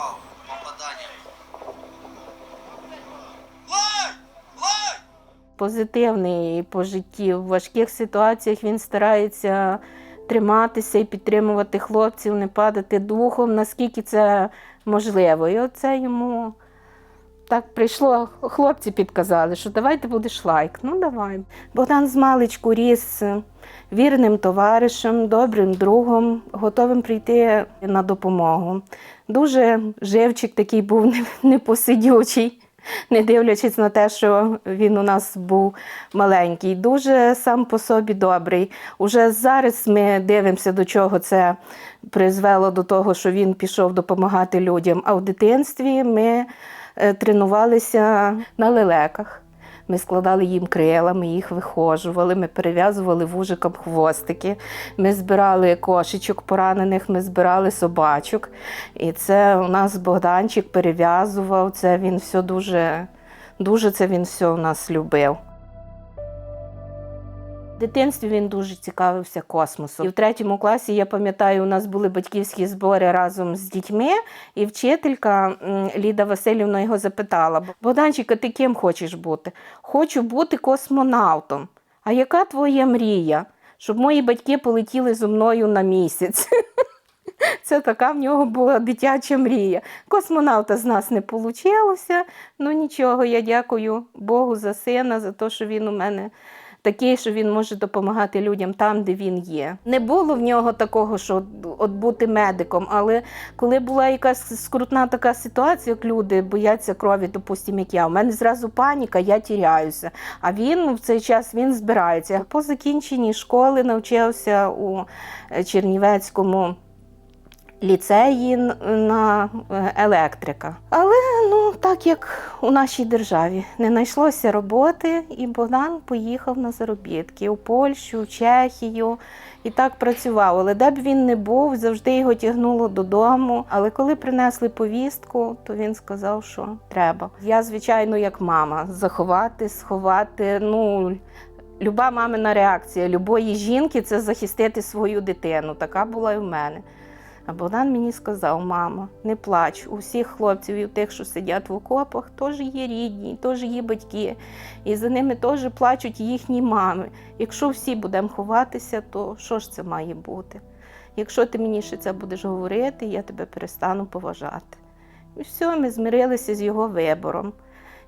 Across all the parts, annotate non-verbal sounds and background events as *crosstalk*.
Вау, попадання. Позитивний по житті. В важких ситуаціях він старається триматися і підтримувати хлопців, не падати духом, наскільки це можливо. І оце йому так прийшло. Хлопці підказали, що давай ти будеш лайк. Ну давай. Богдан з маличку ріс вірним товаришем, добрим другом, готовим прийти на допомогу. Дуже живчик такий був непосидючий не дивлячись на те, що він у нас був маленький, дуже сам по собі добрий. Уже зараз ми дивимося, до чого це призвело до того, що він пішов допомагати людям. А в дитинстві ми тренувалися на лелеках. Ми складали їм крила, ми їх вихожували, ми перев'язували вужиком хвостики, ми збирали кошечок поранених, ми збирали собачок. І це у нас Богданчик перев'язував. Це він все дуже, дуже це він все у нас любив. Дитинстві він дуже цікавився космосом. І в третьому класі, я пам'ятаю, у нас були батьківські збори разом з дітьми, і вчителька Ліда Васильівна його запитала: Богданчик, ти ким хочеш бути? Хочу бути космонавтом. А яка твоя мрія? Щоб мої батьки полетіли зі мною на місяць. *laughs* Це така в нього була дитяча мрія. Космонавта з нас не вийшло. Ну нічого, я дякую Богу за сина, за те, що він у мене такий, що він може допомагати людям там, де він є. Не було в нього такого, що от, бути медиком, але коли була якась скрутна така ситуація, як люди бояться крові, допустимо, як я, у мене зразу паніка, я тіряюся. А він в цей час він збирається. По закінченні школи навчався у е, Чернівецькому ліцеї на е, електрика. Але ну так як у нашій державі не знайшлося роботи, і Богдан поїхав на заробітки у Польщу, в Чехію і так працював. Але де б він не був, завжди його тягнуло додому. Але коли принесли повістку, то він сказав, що треба. Я, звичайно, як мама, заховати, сховати. Ну люба мамина реакція любої жінки це захистити свою дитину. Така була і в мене. А Богдан мені сказав: мама, не плач, у всіх хлопців і у тих, що сидять в окопах, теж є рідні, теж є батьки. І за ними теж плачуть їхні мами. Якщо всі будемо ховатися, то що ж це має бути? Якщо ти мені ще це будеш говорити, я тебе перестану поважати. І все, ми змирилися з його вибором.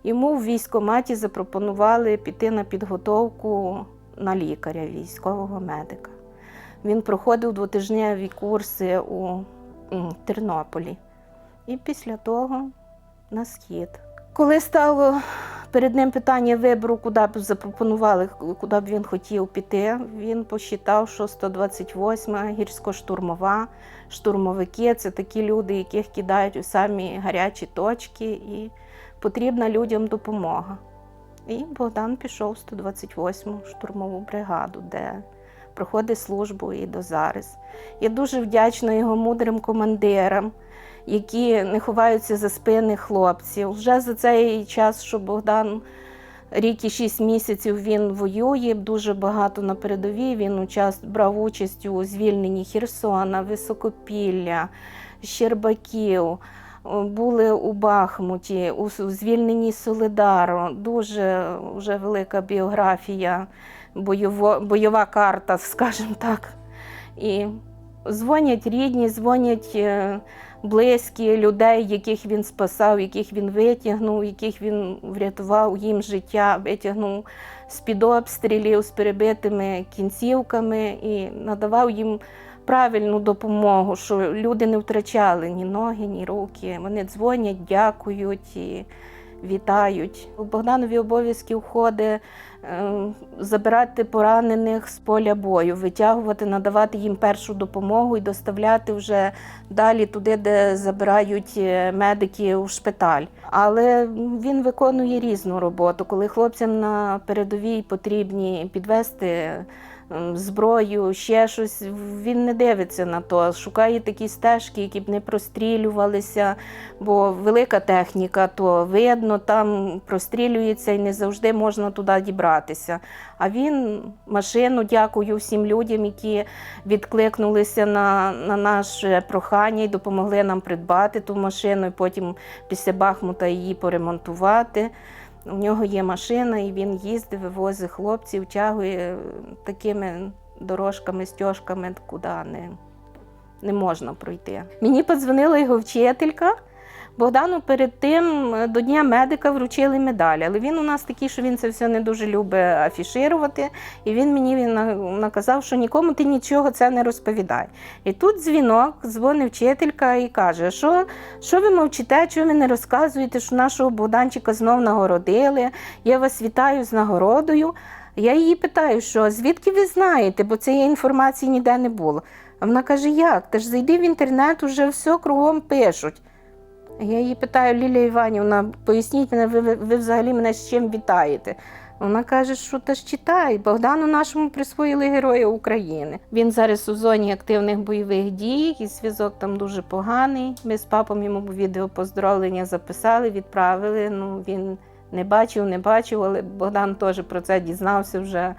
Йому в військкоматі запропонували піти на підготовку на лікаря, військового медика. Він проходив двотижневі курси у Тернополі. І після того на схід. Коли стало перед ним питання вибору, куди б запропонували, куди б він хотів піти, він посчитав, що 128-ма гірсько-штурмова, штурмовики це такі люди, яких кидають у самі гарячі точки, і потрібна людям допомога. І Богдан пішов в 128-му штурмову бригаду, де проходить службу і до зараз. Я дуже вдячна його мудрим командирам, які не ховаються за спини хлопців. Вже за цей час, що Богдан рік і шість місяців він воює, дуже багато на передовій. Він учас, брав участь у звільненні Херсона, Високопілля, Щербаків. Були у Бахмуті, у звільненні Солидару. Дуже вже велика біографія, бойово, бойова карта, *laughs* скажімо так. І дзвонять рідні, дзвонять е, близькі людей, яких він спасав, яких він витягнув, яких він врятував їм життя, витягнув з-під обстрілів, з перебитими кінцівками і надавав їм правильну допомогу, що люди не втрачали ні ноги, ні руки. Вони дзвонять, дякують і вітають. У Богданові обов'язки входить е, забирати поранених з поля бою, витягувати, надавати їм першу допомогу і доставляти вже далі туди, де забирають е, медики у шпиталь. Але він виконує різну роботу, коли хлопцям на передовій потрібні підвести зброю, ще щось. Він не дивиться на то, шукає такі стежки, які б не прострілювалися, бо велика техніка, то видно, там прострілюється і не завжди можна туди дібратися. А він машину, дякую всім людям, які відкликнулися на, на наше прохання і допомогли нам придбати ту машину, і потім після Бахмута її поремонтувати. У нього є машина, і він їздить, вивозить хлопців, тягує такими дорожками, стежками, куди не, не можна пройти. Мені подзвонила його вчителька. Богдану перед тим е, до Дня медика вручили медаль, але він у нас такий, що він це все не дуже любить афіширувати. І він мені він наказав, що нікому ти нічого це не розповідай. І тут дзвінок, дзвонить вчителька і каже, що, що ви мовчите, чого ви не розказуєте, що нашого Богданчика знов нагородили. Я вас вітаю з нагородою. Я її питаю, що звідки ви знаєте, бо цієї інформації ніде не було. А вона каже, як? Ти ж зайди в інтернет, уже все кругом пишуть. Я її питаю, Лілія Іванівна, поясніть мене, ви, ви, взагалі мене з чим вітаєте? Вона каже, що та ж читай, Богдану нашому присвоїли Героя України. Він зараз у зоні активних бойових дій, і зв'язок там дуже поганий. Ми з папом йому відео поздоровлення записали, відправили. Ну, він не бачив, не бачив, але Богдан теж про це дізнався вже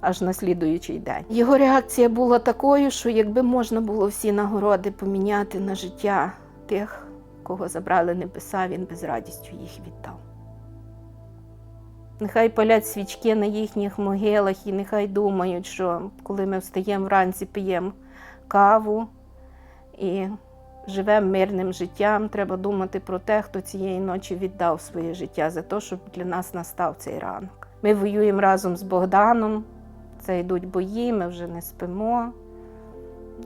аж на слідуючий день. Його реакція була такою, що якби можна було всі нагороди поміняти на життя тих, кого забрали небеса, він би з радістю їх віддав. Нехай палять свічки на їхніх могилах і нехай думають, що коли ми встаємо вранці, п'ємо каву і живемо мирним життям, треба думати про те, хто цієї ночі віддав своє життя за те, щоб для нас настав цей ранок. Ми воюємо разом з Богданом, це йдуть бої, ми вже не спимо.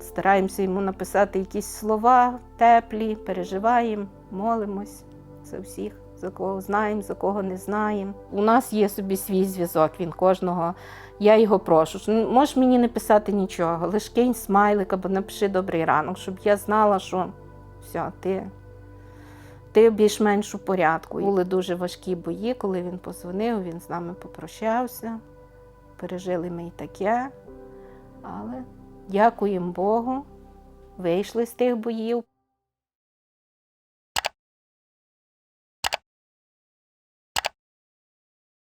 Стараємося йому написати якісь слова теплі, переживаємо, молимось за всіх, за кого знаємо, за кого не знаємо. У нас є собі свій зв'язок, він кожного. Я його прошу. Можеш мені не писати нічого, лише кинь смайлик або напиши добрий ранок, щоб я знала, що все, ти, ти більш-менш у порядку. Були дуже важкі бої, коли він позвонив, він з нами попрощався. Пережили ми і таке. Але дякуємо Богу, вийшли з тих боїв.